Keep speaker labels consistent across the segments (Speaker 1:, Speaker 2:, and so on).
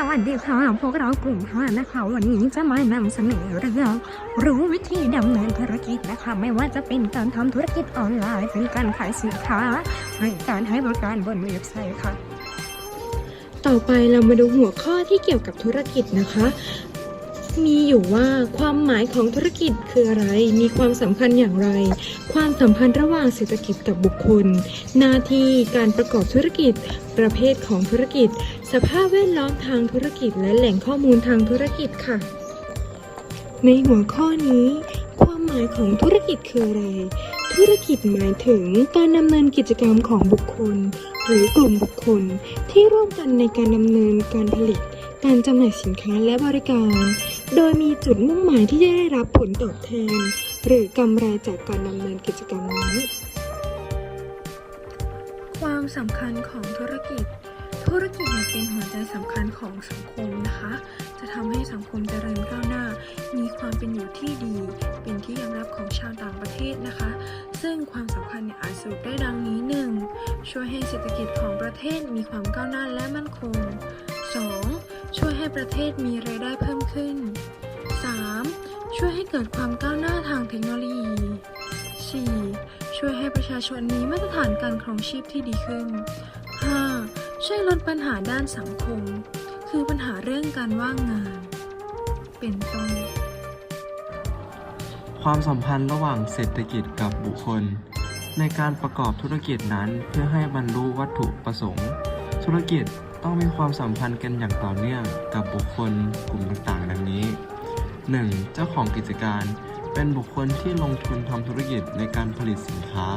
Speaker 1: สวัสดีค่ะพวกเรากลุ่มห้านะคะ วันนี้จะมานำเสนอเรื่องรู้วิธีดำเนินธุรกิจนะคะ ไม่ว่าจะเป็นการทำธุรกิจออนไลน์เป็นการขายสินค้าหรือการให้บริการบนเว็บไซต์ค่ะ
Speaker 2: ต่อไปเรามาดูหัวข้อที่เกี่ยวกับธุรกิจนะคะ มีอยู่ว่าความหมายของธุรกิจคืออะไร มีความสำคัญอย่างไร ความสัมพันธ์ระหว่างเศรษฐกิจกับบุคคล หน้าที่การประกอบธุรกิจ ประเภทของธุรกิจ สภาพแวดล้อมทางธุรกิจ และแหล่งข้อมูลทางธุรกิจค่ะ ในหัวข้อนี้ ความหมายของธุรกิจคืออะไร ธุรกิจหมายถึงการดำเนินกิจกรรมของบุคคล หรือกลุ่มบุคคลที่ร่วมกันในการดำเนินการผลิตการจำหน่ายสินค้าและบริการ โดยมีจุดมุ่งหมายที่จะได้รับผลตอบแทน หรือกำไรจากการดำเนินกิจกรรมนี้ ความสำคัญของธุรกิจ ธุรกิจเป็นหัวใจสำคัญของสังคมนะคะ จะทำให้สังคมเจริญก้าวหน้า มีความเป็นอยู่ที่ดี เป็นที่ยอมรับของชาวต่างประเทศนะคะ ซึ่งความสำคัญเนี่ยอาจสรุปได้ดังนี้หนึ่งช่วยให้เศรษฐกิจของประเทศมีความก้าวหน้าและมั่นคง ประเทศมีรายได้เพิ่มขึ้น 3. ช่วยให้เกิดความก้าวหน้าทางเทคโนโลยี 4. ช่วยให้ประชาชนมีมาตรฐานการครองชีพที่ดีขึ้น 5. ช่วยลดปัญหาด้านสังคม คือปัญหาเรื่องการว่างงาน เป็นต้น
Speaker 3: ความสัมพันธ์ระหว่างเศรษฐกิจกับบุคคล ในการประกอบธุรกิจนั้นเพื่อให้บรรลุวัตถุประสงค์ ธุรกิจต้องมีความสัมพันธ์กันอย่างต่อเนื่องกับบุคคลกลุ่มต่างๆ ดังนี้ 1. เจ้าของกิจการเป็นบุคคลที่ลงทุนทำธุรกิจในการผลิตสินค้า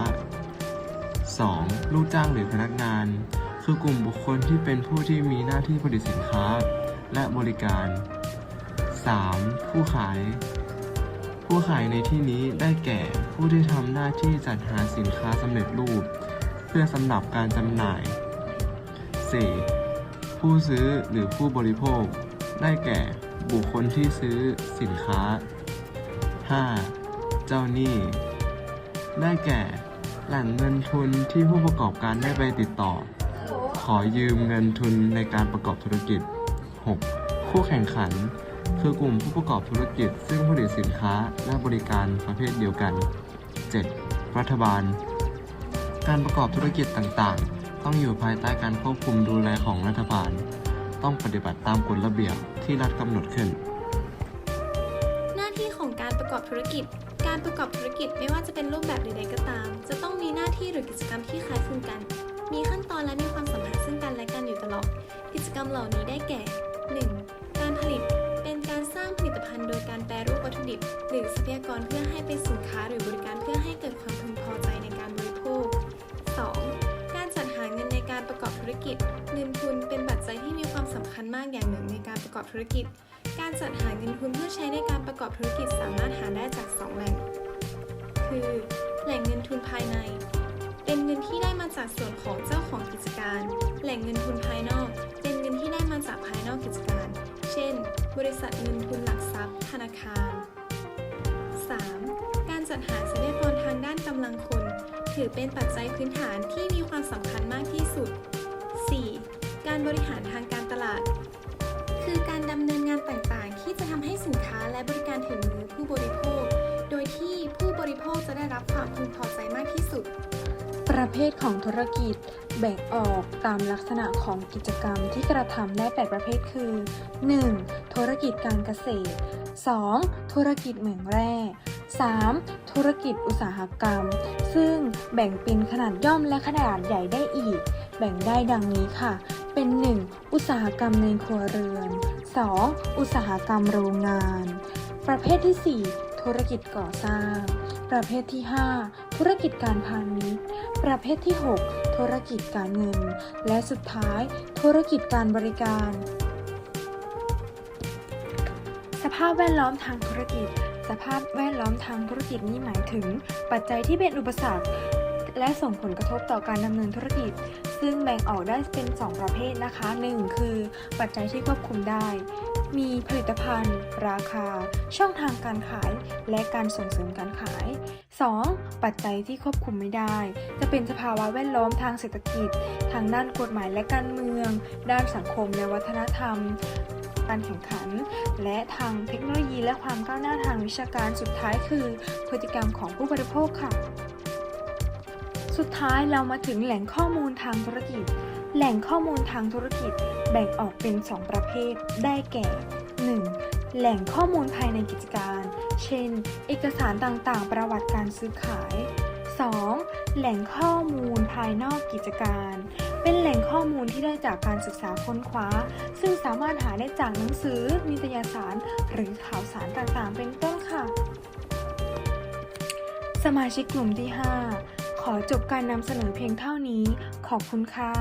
Speaker 3: 2. ลูกจ้างหรือพนักงาน คือกลุ่มบุคคลที่เป็นผู้ที่มีหน้าที่ผลิตสินค้าและบริการ 3. ผู้ขาย ผู้ขายในที่นี้ได้แก่ผู้ที่ทำหน้าที่จัดหาสินค้าสำเร็จรูป เพื่อสำหรับการจำหน่าย 4. ผู้ซื้อหรือผู้บริโภค ได้แก่บุคคลที่ซื้อสินค้า 5. เจ้าหนี้ ได้แก่แหล่งเงินทุนที่ผู้ประกอบการได้ไปติดต่อ ขอยืมเงินทุนในการประกอบธุรกิจ 6. คู่แข่งขัน คือกลุ่มผู้ประกอบธุรกิจ ซึ่งผลิตสินค้าและบริการประเภทเดียวกัน 7. รัฐบาล การประกอบธุรกิจต่างๆ ต้องอยู่ภายใต้การควบคุมดูแลของรัฐบาล ต้องปฏิบัติตามกฎระเบียบที่รัฐกำหนดขึ้น
Speaker 4: หน้าที่ของการประกอบธุรกิจ การประกอบธุรกิจไม่ว่าจะเป็นรูปแบบใดๆก็ตาม จะต้องมีหน้าที่หรือกิจกรรมที่คล้ายคลึงกัน มีขั้นตอนและมีความสัมพันธ์ซึ่งกันและกันอยู่ตลอด กิจกรรมเหล่านี้ได้แก่ 1. การผลิตเป็นการสร้างผลิตภัณฑ์โดยการแปรรูปวัตถุดิบ หรือทรัพยากรเพื่อให้เป็นสินค้าหรือบริการเพื่อให้เกิดความพึงพอใจใน รกิจ เงินทุนเป็นปัจจัยที่มีความสำคัญมากอย่างหนึ่งในการประกอบธุรกิจ การจัดหาเงินทุนเพื่อใช้ในการประกอบธุรกิจสามารถหาได้จาก 2 แหล่ง คือ แหล่งเงินทุนภายใน เป็นเงินที่ได้มาจากส่วนของเจ้าของกิจการ แหล่งเงินทุนภายนอก เป็นเงินที่ได้มาจากภายนอกกิจการ เช่น บริษัทเงินทุนหลักทรัพย์ ธนาคาร 3. การจัดหาทรัพยากรทางด้านกำลังคนถือเป็นปัจจัยพื้นฐานที่มีความสำคัญมากที่สุด 4. การบริหารทางการตลาด คือการดำเนินงานต่างๆ ที่จะทำให้สินค้าและบริการถึงมือผู้บริโภค โดยที่ผู้บริโภคจะได้รับความพึงพอใจมากที่สุด
Speaker 2: ประเภทของธุรกิจแบ่งออกตามลักษณะของกิจกรรมที่กระทำได้ 8 ประเภทคือ 1. ธุรกิจการเกษตร 2. ธุรกิจเหมืองแร่ 3. ธุรกิจอุตสาหกรรม ซึ่งแบ่งเป็นขนาดย่อมและขนาดใหญ่ได้อีก แบ่งได้ดังนี้ค่ะ เป็น 1. อุตสาหกรรมในครัวเรือน 2. อุตสาหกรรมโรงงาน ประเภทที่ 4 ธุรกิจก่อสร้าง ประเภทที่ 5 ธุรกิจการพาณิชย์ ประเภทที่ 6 ธุรกิจการเงิน และสุดท้าย ธุรกิจการบริการ สภาพแวดล้อมทางธุรกิจ สภาพแวดล้อมทางธุรกิจนี้หมายถึง ปัจจัยที่เป็นอุปสรรค และส่งผลกระทบต่อการดำเนินธุรกิจ ซึ่งแบ่งออกได้เป็น 2 ประเภทนะคะ 1. คือ ปัจจัยที่ควบคุมได้ มีผลิตภัณฑ์ ราคา ช่องทางการขาย และการส่งเสริมการขาย 2. ปัจจัยที่ควบคุมไม่ได้ จะเป็นสภาวะแวดล้อมทางเศรษฐกิจ ทางด้านกฎหมายและการเมือง ด้านสังคมและวัฒนธรรม การแข่งขัน และทางเทคโนโลยีและความก้าวหน้าทางวิชาการสุดท้ายคือ พฤติกรรมของผู้บริโภคค่ะ สุดท้ายเรามาถึงแหล่งข้อมูลทางธุรกิจ แหล่งข้อมูลทางธุรกิจแบ่งออกเป็น 2 ประเภท ได้แก่ 1. แหล่งข้อมูลภายในกิจการ เช่น เอกสารต่างๆ ประวัติการซื้อขาย 2. แหล่งข้อมูลภายนอกกิจการ เป็นแหล่งข้อมูลที่ได้จากการศึกษาค้นคว้า ซึ่งสามารถหาได้จากหนังสือ นิตยสาร หรือข่าวสารต่างๆ เป็นต้นค่ะ สมาชิกกลุ่มที่ 5 ขอจบการนำเสนอเพียงเท่านี้ ขอบคุณค่ะ